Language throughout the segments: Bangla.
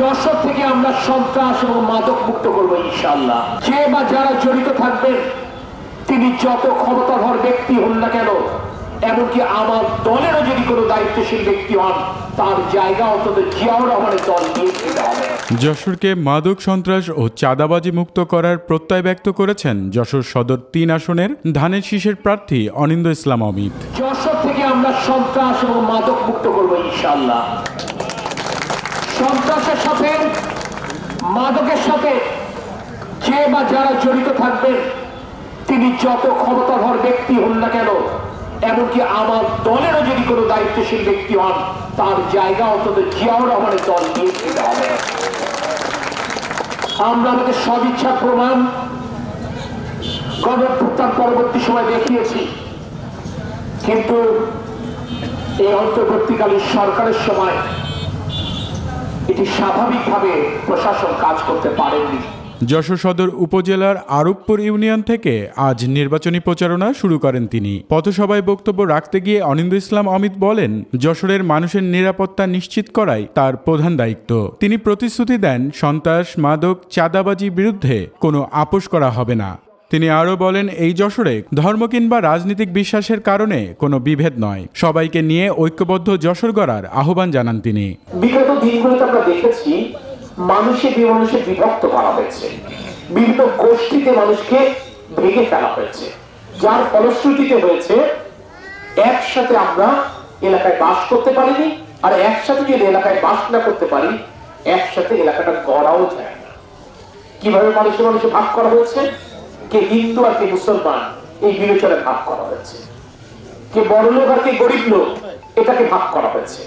যশোর থেকে আমরা সন্ত্রাস এবং মাদক মুক্ত করব ইনশাল্লাহ যে বা যারা জড়িত থাকবেন তিনি যত ক্ষমতাধর ব্যক্তি হন না কেন এমনকি আমার দলেরও যদি কোনো দায়িত্বশীল ব্যক্তি হন তার জায়গা অন্তত জিয়াউর রহমানের দল নিয়ে হবে। যশোরকে মাদক সন্ত্রাস ও চাঁদাবাজি মুক্ত করার প্রত্যয় ব্যক্ত করেছেন যশোর সদর তিন আসনের ধানের শীষের প্রার্থী অনিন্দ ইসলাম অমিত। যশোর থেকে আমরা সন্ত্রাস এবং মাদক মুক্ত করব ইনশাল্লাহ সন্ত্রাসের সাথে, মাদকের সাথে যে বা যারা জড়িত থাকবেন, তিনি যত ক্ষমতাধর ব্যক্তি হন না কেন, এমনকি আমার দলেরও যদি কোনো দায়িত্বশীল ব্যক্তি হন, তার জায়গা অন্তত জিয়াউর রহমানের দল নিয়ে হবে। আমরা আমাদের সদিচ্ছার প্রমাণ, গণভ্যুত্থান পরবর্তী সময় দেখিয়েছি। কিন্তু এই অন্তর্বর্তীকালীন সরকারের সময় এটি স্বাভাবিকভাবে প্রশাসন কাজ করতে পারেননি। যশোর সদর উপজেলার আরবপুর ইউনিয়ন থেকে আজ নির্বাচনী প্রচারণা শুরু করেন তিনি। পথসভায় বক্তব্য রাখতে গিয়ে অনিন্দ ইসলাম অমিত বলেন, যশোরের মানুষের নিরাপত্তা নিশ্চিত করাই তার প্রধান দায়িত্ব। তিনি প্রতিশ্রুতি দেন, সন্ত্রাস, মাদক চাঁদাবাজি বিরুদ্ধে কোনো আপোষ করা হবে না। তিনি আরও বলেন, এই যশোরে ধর্ম কিংবা রাজনৈতিক বিশ্বাসের কারণে কোনো বিভেদ নয়। সবাইকে নিয়ে ঐক্যবদ্ধ যশোর গড়ার আহ্বান জানান তিনি। বিগত দিনগুলোতে আমরা দেখেছি, মানুষে মানুষে বিভক্ত করা হয়েছে। বিভিন্ন গোষ্ঠীতে মানুষকে ভেঙে ফেলা হয়েছে। যার ফলশ্রুতিতে হয়েছে, একসাথে আমরা এলাকায় বাস করতে পারিনি আর একসাথে যদি এলাকায় বাস না করতে পারি, একসাথে এলাকাটা গড়াও যায় কীভাবে মানুষে মানুষে ভাগ করা হয়েছে? কে হিন্দু আর কে মুসলমান, এই বিবেচনায় ভাগ করা হয়েছে। কে বড় লোক আর কে গরিব লোক, এটাকে ভাগ করা হয়েছে।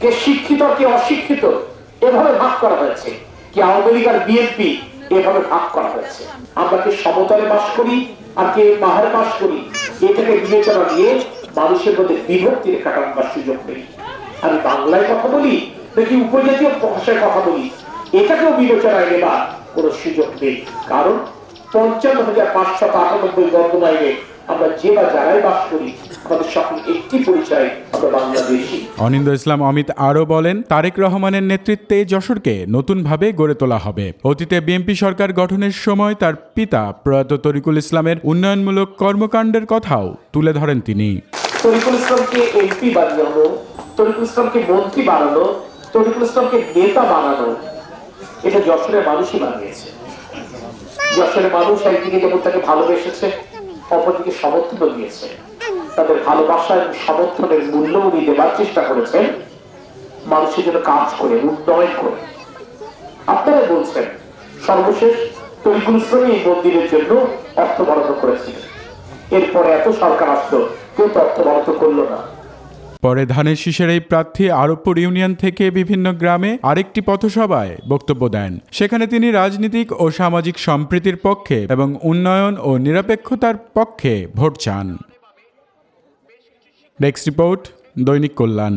কে শিক্ষিত কে অশিক্ষিত, এভাবে ভাগ করা হয়েছে। কে আওয়ামী লীগ আর বিএনপি, এভাবে ভাগ করা হয়েছে। আমরা কে সমতলে বাস করি আর কে পাহাড়ে বাস করি, এটাকে বিবেচনা নিয়ে মানুষের মধ্যে বিভক্তি রেখা টানবার সুযোগ নেই আমি বাংলায় কথা বলি নাকি উপজাতীয় ভাষায় কথা বলি, এটাকেও বিবেচনায় নেবার কোনো সুযোগ নেই। কারণ পঞ্চান্ন হাজার পাঁচশো আটানব্বই বর্গ মাইলে আমরা যে বা যারাই বাস করি আমাদের সকল একটি পরিচয় আমরা বাংলাদেশি। অনিন্দ ইসলাম অমিত আরও বলেন তারেক রহমানের নেতৃত্বে যশোরকে নতুনভাবে গড়ে তোলা হবে। অতীতে বিএনপি সরকার গঠনের সময় তার পিতা প্রয়াত তরিকুল ইসলামের উন্নয়নমূলক কর্মকাণ্ডের কথাও তুলে ধরেন তিনি। তরিকুল ইসলামকে এমপি বানানো তরিকুল ইসলামকে মন্ত্রী বানানো তরিকুল ইসলামকে নেতা বানানো এটা যশোরের মানুষই বানিয়েছে। মানুষ একদিকে যেমন তাকে ভালোবেসেছে, অপরদিকে দিয়েছে। তাদের ভালোবাসা এবং সমর্থনের চেষ্টা করেছেন। মানুষের জন্য কাজ করে, উন্নয়ন করে। আপনারা বলছেন, সর্বশেষ তরিকুল ইসলাম মন্দিরের জন্য অর্থ বরাদ্দ করেছিলেন। এরপরে এত সরকার আসলো, কেউ তো অর্থ বরাদ্দ করল না। পরে ধানের শীষের এই প্রার্থী আরবপুর ইউনিয়ন থেকে বিভিন্ন গ্রামে আরেকটি পথসভায় বক্তব্য দেন। সেখানে তিনি রাজনীতিক ও সামাজিক সম্প্রীতির পক্ষে এবং উন্নয়ন ও নিরপেক্ষতার পক্ষে ভোট চান। ডেস্ক রিপোর্ট দৈনিক কল্যাণ।